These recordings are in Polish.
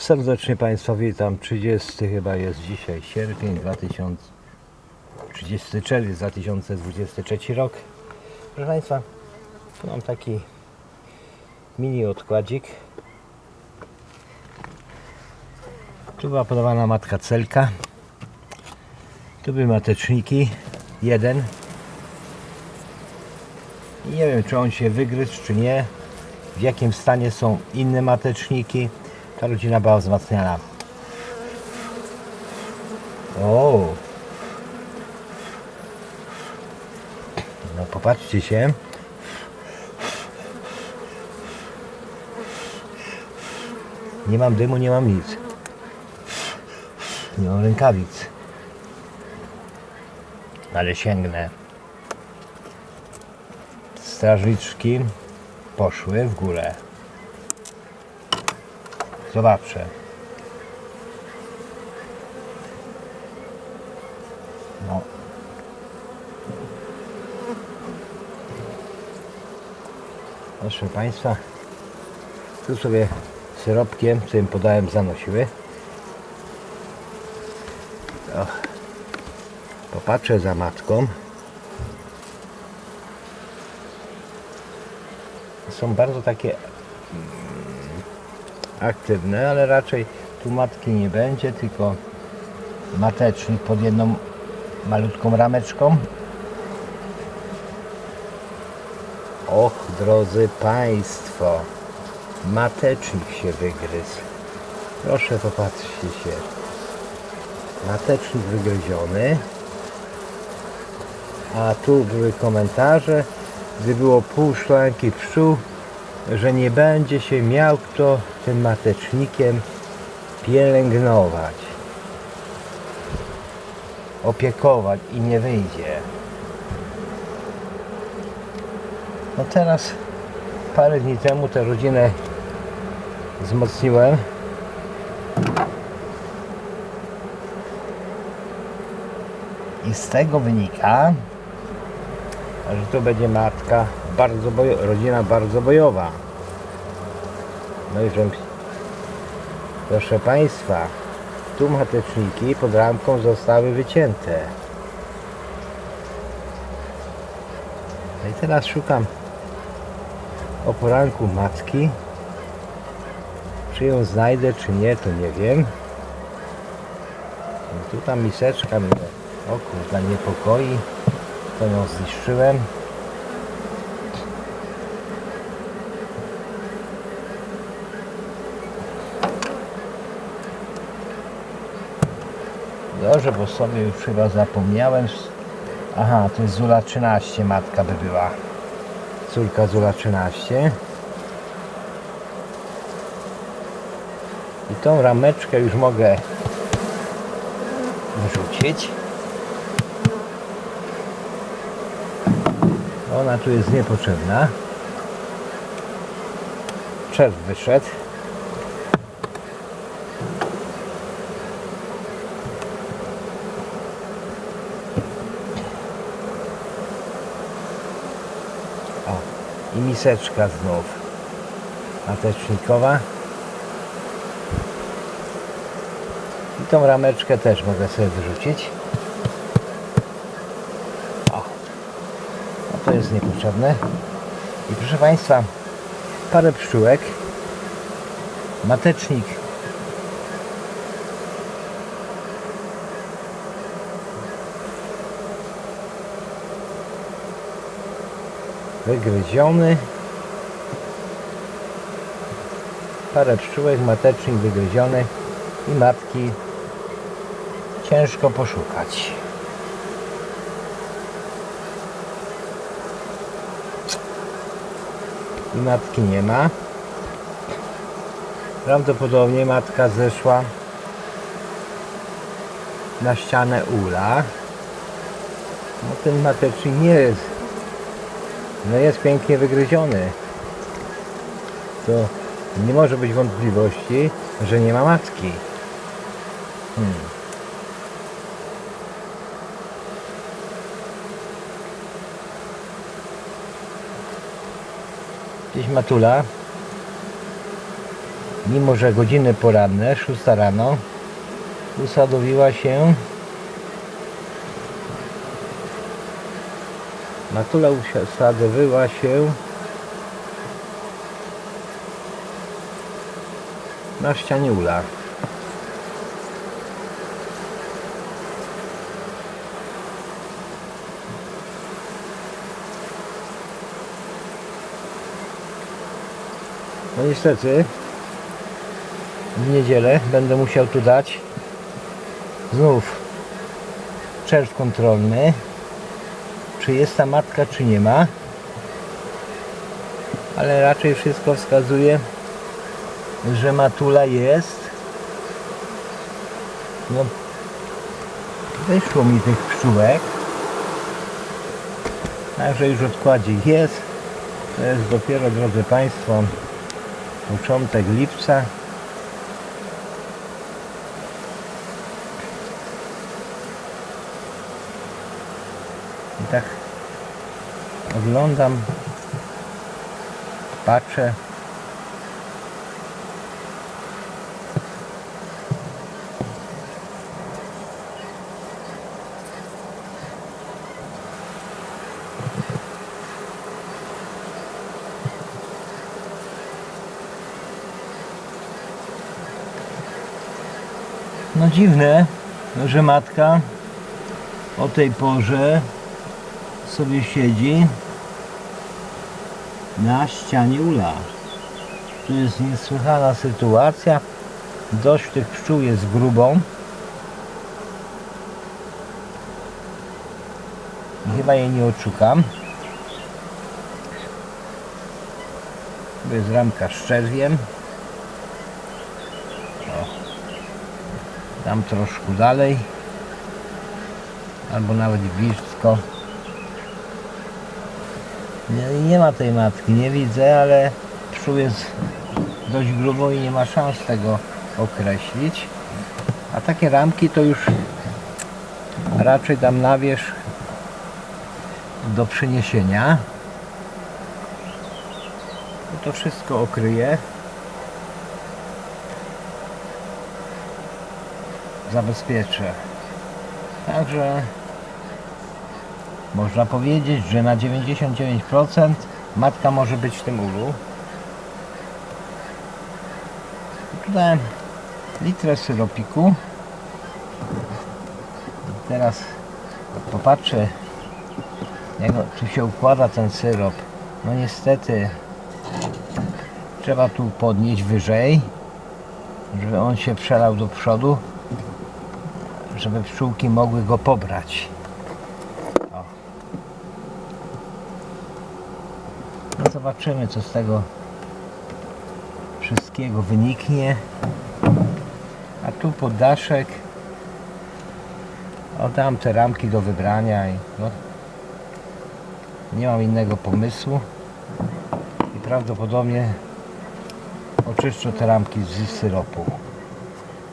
Serdecznie Państwa witam. 30 chyba jest dzisiaj sierpień 2000, 30 czerwiec 2023 rok. Proszę Państwa, tu mam taki mini odkładzik. Tu była podawana matka celka. Tu były mateczniki. Jeden. I nie wiem, czy on się wygryzł, czy nie. W jakim stanie są inne mateczniki. Ta rodzina była wzmacniana. O! No popatrzcie się. Nie mam dymu, nie mam nic. Nie mam rękawic. Ale sięgnę. Strażniczki poszły w górę. Zobaczę. No. Proszę Państwa, tu sobie syropkiem, co im podałem, zanosiły. O. Popatrzę za matką. Są bardzo takie aktywne, ale raczej tu matki nie będzie, tylko matecznik pod jedną malutką rameczką. Och, drodzy Państwo, matecznik się wygryzł. Proszę popatrzcie się. Matecznik wygryziony. A tu były komentarze, gdy było pół szklanki pszczół, że nie będzie się miał kto tym matecznikiem pielęgnować, opiekować i nie wyjdzie. No teraz parę dni temu tę rodzinę wzmocniłem. I z tego wynika, że to będzie matka bardzo bojo, rodzina bardzo bojowa. No i że, proszę Państwa, tu mateczniki pod ramką zostały wycięte. No i teraz szukam o poranku matki. Czy ją znajdę, czy nie, to nie wiem. No tu ta miseczka mnie, o kurde, niepokoi. To ją zniszczyłem. Dobrze, bo sobie już chyba zapomniałem. Aha, to jest Zula 13 matka by była. Córka Zula 13. I tą rameczkę już mogę wrzucić. Ona tu jest niepotrzebna. Czerw wyszedł. O, i miseczka znów matecznikowa. I tą rameczkę też mogę sobie wyrzucić. O, no to jest niepotrzebne. I proszę Państwa, parę pszczółek, matecznik wygryziony. Parę pszczółek, matecznik wygryziony i matki ciężko poszukać. Matki nie ma. Prawdopodobnie matka zeszła na ścianę ula. No ten matecznik nie jest no jest pięknie wygryziony. To nie może być wątpliwości, że nie ma matki. Hmm. Gdzieś matula mimo że godziny poranne, 6 rano, usadowiła się. Matula usadowiła się. Na ścianie ula. No niestety w niedzielę będę musiał tu dać znów czerw kontrolny czy jest ta matka czy nie ma. Ale raczej wszystko wskazuje że matula jest. No wyszło mi tych pszczółek. Także już odkładzik jest. To jest dopiero drodzy Państwo początek lipca. I tak oglądam patrzę No dziwne, że matka o tej porze sobie siedzi na ścianie ula. To jest niesłychana sytuacja. Dość tych pszczół jest grubą. Chyba jej nie odszukam. Tu jest ramka z czerwiem. Tam troszkę dalej. Albo nawet blisko. Nie, nie ma tej matki, nie widzę, ale pszczół jest dość grubo i nie ma szans tego określić. A takie ramki to już raczej dam na wierzch do przyniesienia. To wszystko okryje zabezpieczę. Także można powiedzieć, że na 99% matka może być w tym ulu. Tu dałem litrę syropiku. I teraz popatrzę, jak tu się układa ten syrop. No niestety trzeba tu podnieść wyżej, żeby on się przelał do przodu żeby pszczółki mogły go pobrać. O. No zobaczymy co z tego wszystkiego wyniknie. A tu poddaszek oddam te ramki do wybrania i no, nie mam innego pomysłu i prawdopodobnie oczyszczę te ramki z syropu.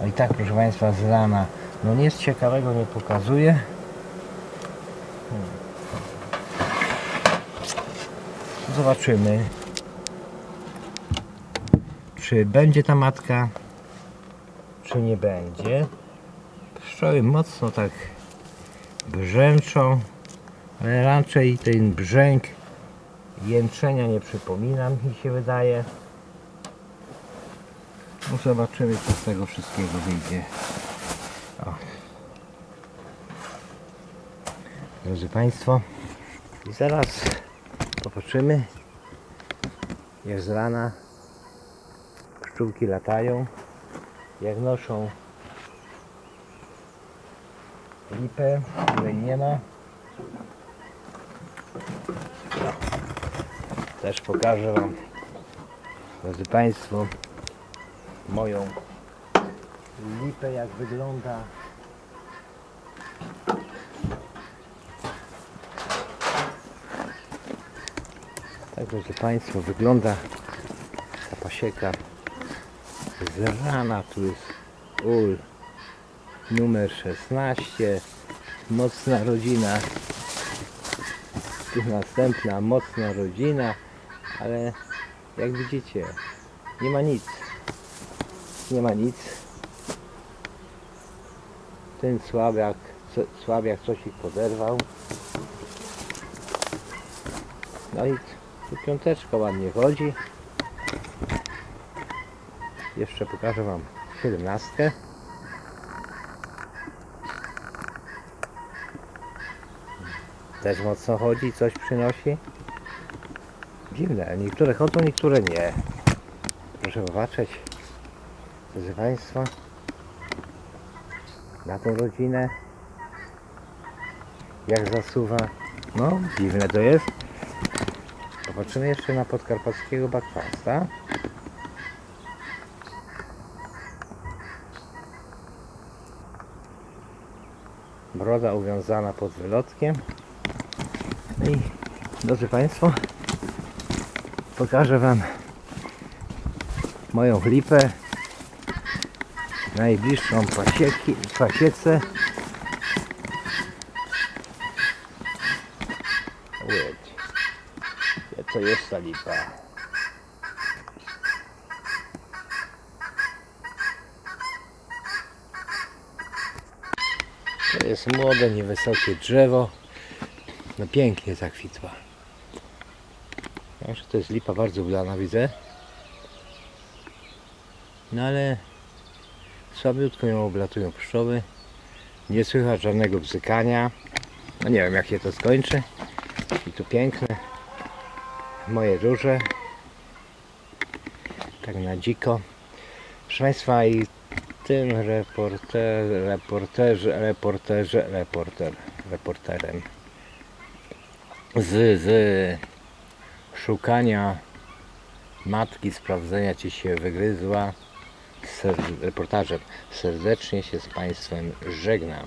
No i tak proszę Państwa z rana no nic ciekawego nie pokazuje. Zobaczymy, czy będzie ta matka, czy nie będzie. Pszczoły mocno tak brzęczą, ale raczej ten brzęk jęczenia nie przypomina mi się wydaje. No zobaczymy co z tego wszystkiego wyjdzie. Drodzy Państwo, i zaraz popatrzymy, z rana pszczółki latają, jak noszą lipę, której nie ma. Też pokażę Wam, drodzy Państwo, moją lipę jak wygląda tak drodzy Państwo wygląda ta pasieka z rana tu jest ul numer 16 mocna rodzina tu następna mocna rodzina ale jak widzicie nie ma nic nie ma nic. Ten słabiak, co, słabiak coś ich poderwał. No i tu piąteczka ładnie chodzi. Jeszcze pokażę Wam siedemnastkę. Też mocno chodzi, coś przynosi. Dziwne, niektóre chodzą, niektóre nie. Proszę popatrzeć, proszę Państwa, na tą rodzinę, jak zasuwa. No, dziwne to jest. Popatrzymy jeszcze na podkarpackiego bakwasta. Broda uwiązana pod wylotkiem. No i drodzy Państwo, pokażę Wam moją lipę najbliższą pasieki, pasiece To jest ta lipa? To jest młode, niewysokie drzewo. No pięknie zakwitła. Także to jest lipa bardzo udana, widzę. No ale słabiutko ją oblatują pszczoły. Nie słychać żadnego bzykania. No nie wiem jak się to skończy. I tu piękne moje róże. Tak na dziko. Proszę Państwa i tym reporter, reporterze, reporterze, reporter, reporterem z, z szukania matki, sprawdzenia czy się wygryzła ser, reportażem. Serdecznie się z Państwem żegnam.